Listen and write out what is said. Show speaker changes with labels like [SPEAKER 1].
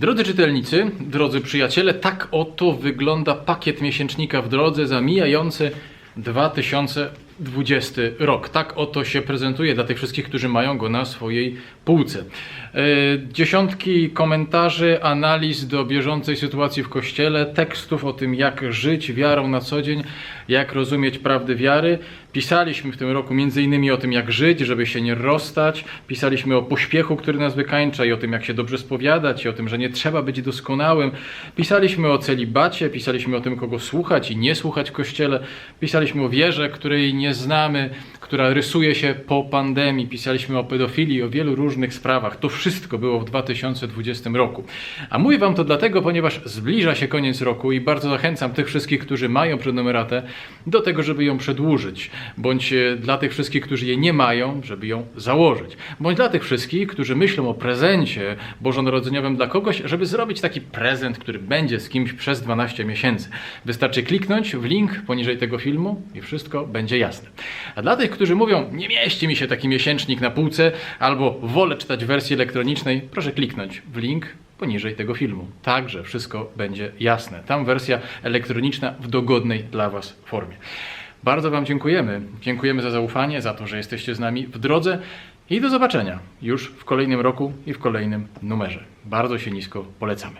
[SPEAKER 1] Drodzy czytelnicy, drodzy przyjaciele, tak oto wygląda pakiet miesięcznika w drodze za mijający 2020 rok. Tak oto się prezentuje dla tych wszystkich, którzy mają go na swojej półce. E, Dziesiątki komentarzy, analiz do bieżącej sytuacji w kościele, tekstów o tym, jak żyć wiarą na co dzień, jak rozumieć prawdy wiary. Pisaliśmy w tym roku innymi o tym, jak żyć, żeby się nie rozstać. Pisaliśmy o pośpiechu, który nas wykańcza i o tym, jak się dobrze spowiadać i o tym, że nie trzeba być doskonałym. Pisaliśmy o celibacie, pisaliśmy o tym, kogo słuchać i nie słuchać w kościele. Pisaliśmy o wierze, której nie znamy, która rysuje się po pandemii. Pisaliśmy o pedofilii o wielu różnych sprawach. To wszystko było w 2020 roku. A mówię Wam to dlatego, ponieważ zbliża się koniec roku i bardzo zachęcam tych wszystkich, którzy mają prenumeratę, do tego, żeby ją przedłużyć. Bądź e, dla tych wszystkich, którzy jej nie mają, żeby ją założyć. Bądź dla tych wszystkich, którzy myślą o prezencie bożonarodzeniowym dla kogoś, żeby zrobić taki prezent, który będzie z kimś przez 12 miesięcy. Wystarczy kliknąć w link poniżej tego filmu i wszystko będzie jasne. A dla tych, którzy mówią, nie mieści mi się taki miesięcznik na półce, albo wolę czytać wersji elektronicznej, proszę kliknąć w link poniżej tego filmu. Także wszystko będzie jasne. Tam wersja elektroniczna w dogodnej dla Was formie. Bardzo Wam dziękujemy. Dziękujemy za zaufanie, za to, że jesteście z nami w drodze i do zobaczenia już w kolejnym roku i w kolejnym numerze. Bardzo się nisko polecamy.